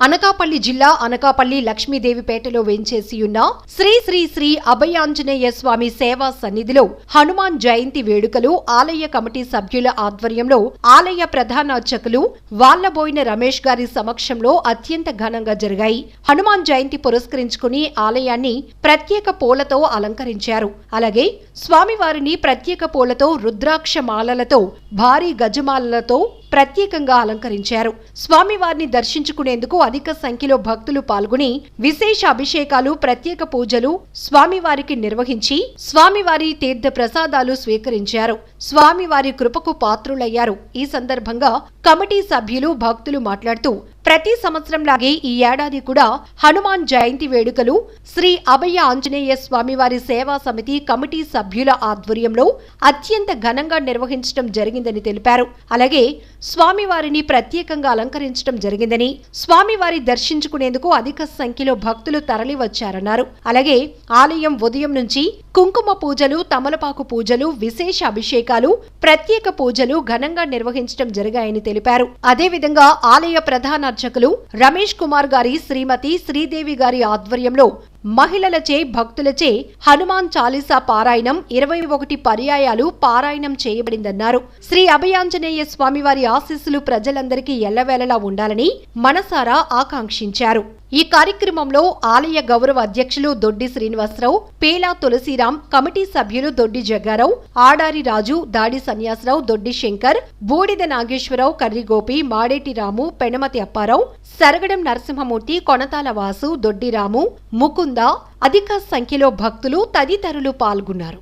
అనకాపల్లి జిల్లా అనకాపల్లి లక్ష్మీదేవిపేటలో వెంచేసియున్న శ్రీ శ్రీ శ్రీ అభయాంజనేయ స్వామి సేవా సన్నిధిలో హనుమాన్ జయంతి వేడుకలు ఆలయ కమిటీ సభ్యుల ఆధ్వర్యంలో ఆలయ ప్రధానార్చకులు వాళ్ళబోయిన రమేష్ గారి సమక్షంలో అత్యంత ఘనంగా జరిగాయి. హనుమాన్ జయంతి పురస్కరించుకుని ఆలయాన్ని ప్రత్యేక పూలతో అలంకరించారు. అలాగే స్వామివారిని ప్రత్యేక పూలతో రుద్రాక్ష మాలలతో భారీ గజమాలలతో ప్రత్యేకంగా అలంకరించారు. స్వామివారిని దర్శించుకునేందుకు అధిక సంఖ్యలో భక్తులు పాల్గొని విశేష అభిషేకాలు ప్రత్యేక పూజలు స్వామివారికి నిర్వహించి స్వామివారి తీర్థ ప్రసాదాలు స్వీకరించారు. స్వామివారి కృపకు పాత్రులయ్యారు. ఈ సందర్భంగా కమిటీ సభ్యులు భక్తులు మాట్లాడుతూ ప్రతి సంవత్సరంలాగే ఈ ఏడాది కూడా హనుమాన్ జయంతి వేడుకలు శ్రీ అభయ ఆంజనేయ స్వామివారి సేవా సమితి కమిటీ సభ్యుల ఆధ్వర్యంలో అత్యంత ఘనంగా నిర్వహించడం జరిగిందని తెలిపారు. అలాగే స్వామివారిని ప్రత్యేకంగా అలంకరించడం జరిగిందని స్వామివారి దర్శించుకునేందుకు అధిక సంఖ్యలో భక్తులు తరలివచ్చారన్నారు. అలాగే ఆలయం ఉదయం నుంచి కుంకుమ పూజలు తమలపాకు పూజలు విశేష అభిషేకాలు ప్రత్యేక పూజలు ఘనంగా నిర్వహించడం జరిగాయని తెలిపారు. అదేవిధంగా ఆలయ ప్రధాన అర్చకులు రమేష్ కుమార్ గారి శ్రీమతి శ్రీదేవి గారి ఆధ్వర్యంలో మహిళలచే భక్తులచే హనుమాన్ చాలీసా పారాయణం ఇరవై ఒకటి పర్యాయాలు పారాయణం చేయబడిందన్నారు. శ్రీ అభయాంజనేయ స్వామివారి ఆశీస్సులు ప్రజలందరికీ ఎల్లవేళలా ఉండాలని మనసారా ఆకాంక్షించారు. ఈ కార్యక్రమంలో ఆలయ గౌరవ అధ్యక్షులు దొడ్డి శ్రీనివాసరావు పేలా తులసిరాం కమిటీ సభ్యులు దొడ్డి జగ్గారావు ఆడారి రాజు దాడి సన్యాసరావు దొడ్డి శంకర్ బూడిద నాగేశ్వరరావు కర్రిగోపి మాడేటి రాము పెనమతి అప్పారావు సరగడం నరసింహమూర్తి కొనతాల వాసు దొడ్డి రాము ముకుంద్ అధిక సంఖ్యలో భక్తులు తదితరులు పాల్గొన్నారు.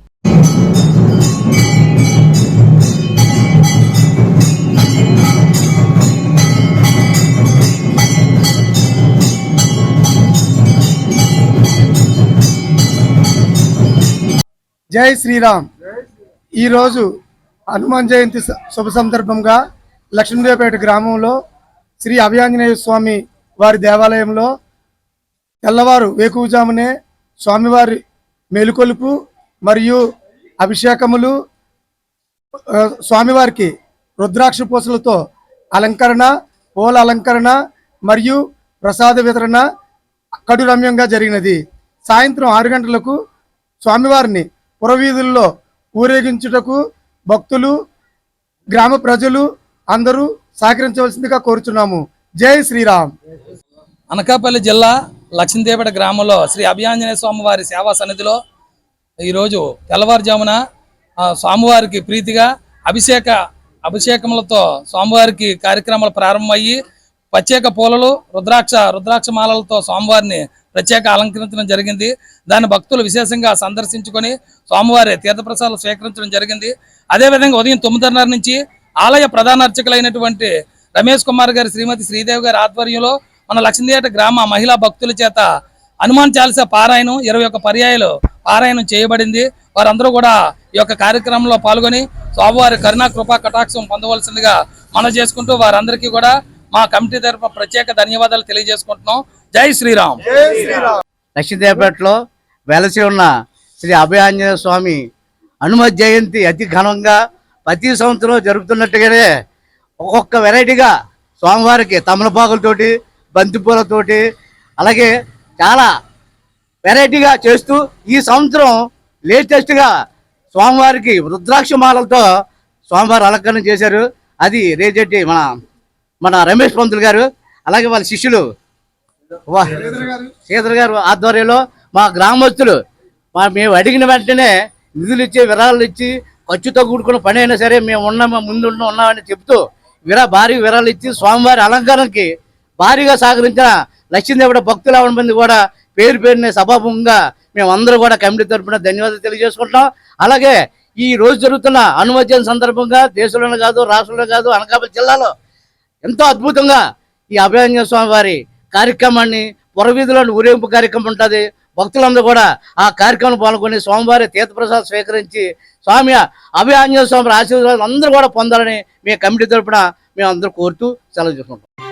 జై శ్రీరామ్. ఈరోజు హనుమాన్ జయంతి శుభ సందర్భంగా లక్ష్మీదేవపేట గ్రామంలో శ్రీ అభయాంజనేయ స్వామి వారి దేవాలయంలో తెల్లవారు వేకువజామునే స్వామివారి మేలుకొలుపు మరియు అభిషేకములు స్వామివారికి రుద్రాక్ష పూసలతో అలంకరణ పూల అలంకరణ మరియు ప్రసాద వితరణ కడు రమ్యంగా జరిగినది. సాయంత్రం ఆరు గంటలకు స్వామివారిని పురవీధుల్లో ఊరేగించుటకు భక్తులు గ్రామ ప్రజలు అందరూ సహకరించవలసిందిగా కోరుచున్నాము. జై శ్రీరామ్. అనకాపల్లి జిల్లా లక్ష్మీదేపేట గ్రామంలో శ్రీ అభియాంజనేయ స్వామివారి సేవా సన్నిధిలో ఈరోజు తెల్లవారుజామున స్వామివారికి ప్రీతిగా అభిషేక అభిషేకములతో స్వామివారికి కార్యక్రమాలు ప్రారంభమయ్యి ప్రత్యేక పూలలు రుద్రాక్ష రుద్రాక్ష మాలలతో స్వామివారిని ప్రత్యేక అలంకరించడం జరిగింది. దాన్ని భక్తులు విశేషంగా సందర్శించుకొని స్వామివారి తీర్థప్రసాదాలు స్వీకరించడం జరిగింది. అదేవిధంగా ఉదయం తొమ్మిదిన్నర నుంచి ఆలయ ప్రధాన అర్చకులైనటువంటి రమేష్ కుమార్ గారి శ్రీమతి శ్రీదేవి గారి ఆధ్వర్యంలో మన లక్ష్మీదేట గ్రామ మహిళా భక్తుల చేత హనుమాన్ చాలీసా పారాయణం ఇరవై ఒక్క పర్యాయాలు పారాయణం చేయబడింది. వారందరూ కూడా ఈ యొక్క కార్యక్రమంలో పాల్గొని స్వామివారి కరుణా కృపా కటాక్షం పొందవలసిందిగా మనం చేసుకుంటూ వారందరికీ కూడా మా కమిటీ తరఫున ప్రత్యేక ధన్యవాదాలు తెలియజేసుకుంటున్నాం. జై శ్రీరామ్. లక్ష్మీదేవపేటలో వెలసి ఉన్న శ్రీ అభయాంజనేయ స్వామి హనుమత్ జయంతి అతి ఘనంగా ప్రతి సంవత్సరం జరుపుతున్నట్టుగానే ఒక్కొక్క వెరైటీగా స్వామివారికి తమలపాకులతోటి బంతిపూలతోటి అలాగే చాలా వెరైటీగా చేస్తూ ఈ సంవత్సరం లేటెస్ట్గా స్వామివారికి రుద్రాక్ష మాలలతో స్వామివారి అలంకరణ చేశారు. అది రేజెట్టి మన మన రమేష్ పంతులు గారు అలాగే వాళ్ళ శిష్యులు. వా శ్రీధర్ గారు ఆధ్వర్యంలో మా గ్రామస్తులు మా మేము అడిగిన వెంటనే నిధులు ఇచ్చి విరాళాలు ఇచ్చి ఖర్చుతో కూడుకున్న పని అయినా సరే మేము ఉన్నాము ముందు ఉన్నామని చెప్తూ విరా భారీ విరాళాలు ఇచ్చి స్వామివారి అలంకరణకి భారీగా సహకరించిన లక్ష్మీదేవుడ భక్తుల మంది కూడా పేరు పేరునే సభాముఖంగా మేము అందరూ కూడా కమిటీ తరపున ధన్యవాదాలు తెలియజేసుకుంటాం అలాగే ఈ రోజు జరుగుతున్న అనుమతి సందర్భంగా దేశంలోనే కాదు రాష్ట్రంలో కాదు అనకాపల్లి జిల్లాలో ఎంతో అద్భుతంగా ఈ అభయాంజన స్వామి వారి కార్యక్రమాన్ని పురవీధిలో ఊరేగింపు కార్యక్రమం ఉంటుంది. భక్తులందరూ కూడా ఆ కార్యక్రమం పాల్గొని స్వామివారి తీర్థప్రసాద్ స్వీకరించి స్వామి అభయాంజన స్వామి ఆశీర్వాదాలు అందరూ కూడా పొందాలని మీ కమిటీ తరపున మేము అందరూ కోరుతూ సెలవు చేసుకుంటాం